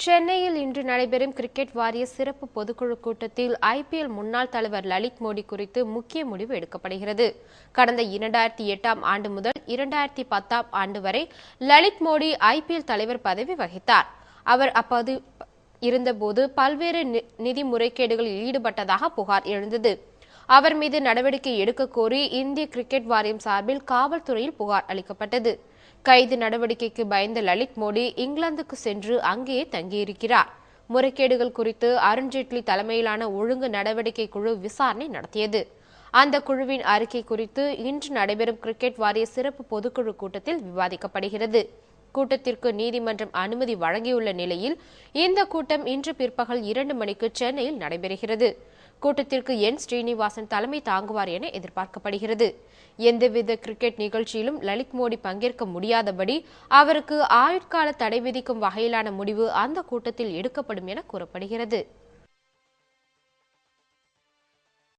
சென்னையில் இன்று நடைபெறும் கிரிக்கெட் வாரிய சிறப்பு பொதுக்குழு கூட்டத்தில் ஐபிஎல் முன்னாள் தலைவர் லலித் மோடி குறித்து முக்கிய முடிவு எடுக்கப்படுகிறது. கடந்த இரண்டாயிரத்தி எட்டாம் ஆண்டு முதல் இரண்டாயிரத்தி பத்தாம் ஆண்டு வரை லலித் மோடி ஐபிஎல் தலைவர் பதவி வகித்தார். அவர் அப்போது இருந்தபோது பல்வேறு நி- நிதி முறைகேடுகளில் ஈடுபட்டதாக புகார் எழுந்தது. அவர் மீது நடவடிக்கை எடுக்க கோரி இந்திய கிரிக்கெட் வாரியம் சார்பில் காவல்துறையில் புகார் அளிக்கப்பட்டது. கைது நடவடிக்கைக்கு பயந்த லலித் மோடி இங்கிலாந்துக்கு சென்று அங்கேயே தங்கியிருக்கிறார். முறைகேடுகள் குறித்து அருண்ஜேட்லி தலைமையிலான ஒழுங்கு நடவடிக்கை குழு விசாரணை நடத்தியது. அந்த குழுவின் அறிக்கை குறித்து இன்று நடைபெறும் கிரிக்கெட் வாரிய சிறப்பு பொதுக்குழு கூட்டத்தில் விவாதிக்கப்படுகிறது. கூட்டத்திற்கு நீதிமன்றம் அனுமதி வழங்கியுள்ள நிலையில் இந்த கூட்டம் இன்று பிற்பகல் இரண்டு மணிக்கு சென்னையில் நடைபெறுகிறது. கூட்டத்திற்கு என். ஸ்ரீனிவாசன் தலைமை தாங்குவார் என எதிர்பார்க்கப்படுகிறது. எந்தவித கிரிக்கெட் நிகழ்ச்சியிலும் லலித் மோடி பங்கேற்க முடியாதபடி அவருக்கு ஆயுட்கால தடை விதிக்கும் வகையிலான முடிவு அந்த கூட்டத்தில் எடுக்கப்படும் என கூறப்படுகிறது.